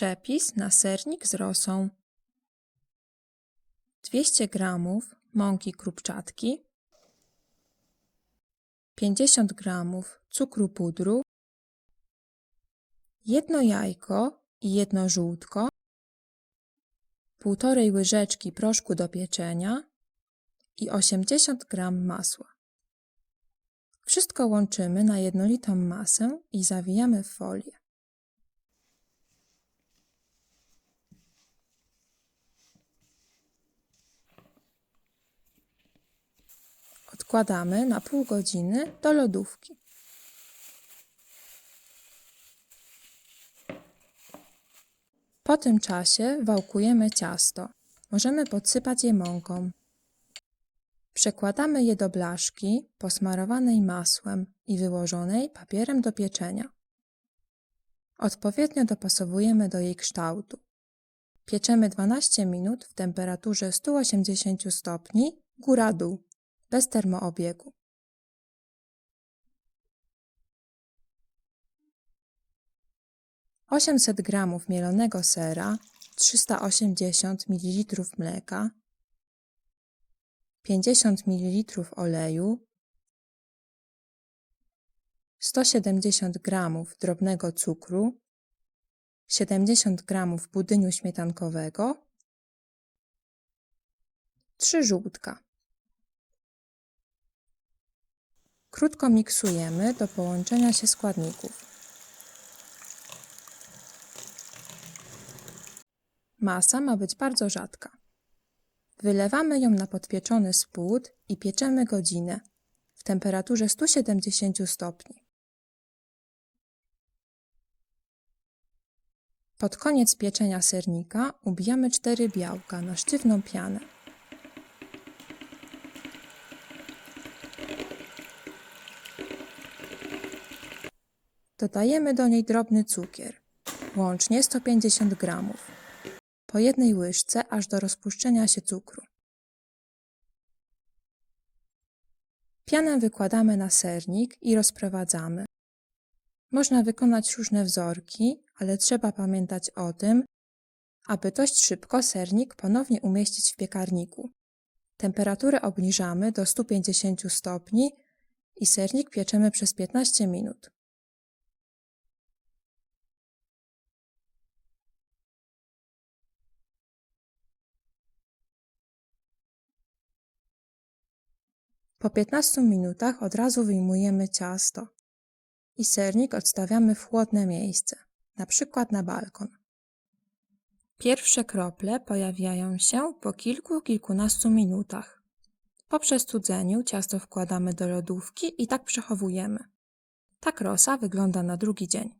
Przepis na sernik z rosą. 200 g mąki krupczatki, 50 g cukru pudru, jedno jajko i jedno żółtko, półtorej łyżeczki proszku do pieczenia i 80 g masła. Wszystko łączymy na jednolitą masę i zawijamy w folię. Odkładamy na pół godziny do lodówki. Po tym czasie wałkujemy ciasto. Możemy podsypać je mąką. Przekładamy je do blaszki posmarowanej masłem i wyłożonej papierem do pieczenia. Odpowiednio dopasowujemy do jej kształtu. Pieczemy 12 minut w temperaturze 180 stopni góra-dół, bez termoobiegu. Osiemset gramów mielonego sera, 380 ml mleka, 50 ml oleju, 170 g drobnego cukru, 70 g budyniu śmietankowego, 3 żółtka. Krótko miksujemy do połączenia się składników. Masa ma być bardzo rzadka. Wylewamy ją na podpieczony spód i pieczemy godzinę w temperaturze 170 stopni. Pod koniec pieczenia sernika ubijamy cztery białka na sztywną pianę. Dodajemy do niej drobny cukier, łącznie 150 gramów po jednej łyżce aż do rozpuszczenia się cukru. Pianę wykładamy na sernik i rozprowadzamy. Można wykonać różne wzorki, ale trzeba pamiętać o tym, aby dość szybko sernik ponownie umieścić w piekarniku. Temperaturę obniżamy do 150 stopni i sernik pieczemy przez 15 minut. Po 15 minutach od razu wyjmujemy ciasto i sernik odstawiamy w chłodne miejsce, na przykład na balkon. Pierwsze krople pojawiają się po kilku, kilkunastu minutach. Po przestudzeniu ciasto wkładamy do lodówki i tak przechowujemy. Tak rosa wygląda na drugi dzień.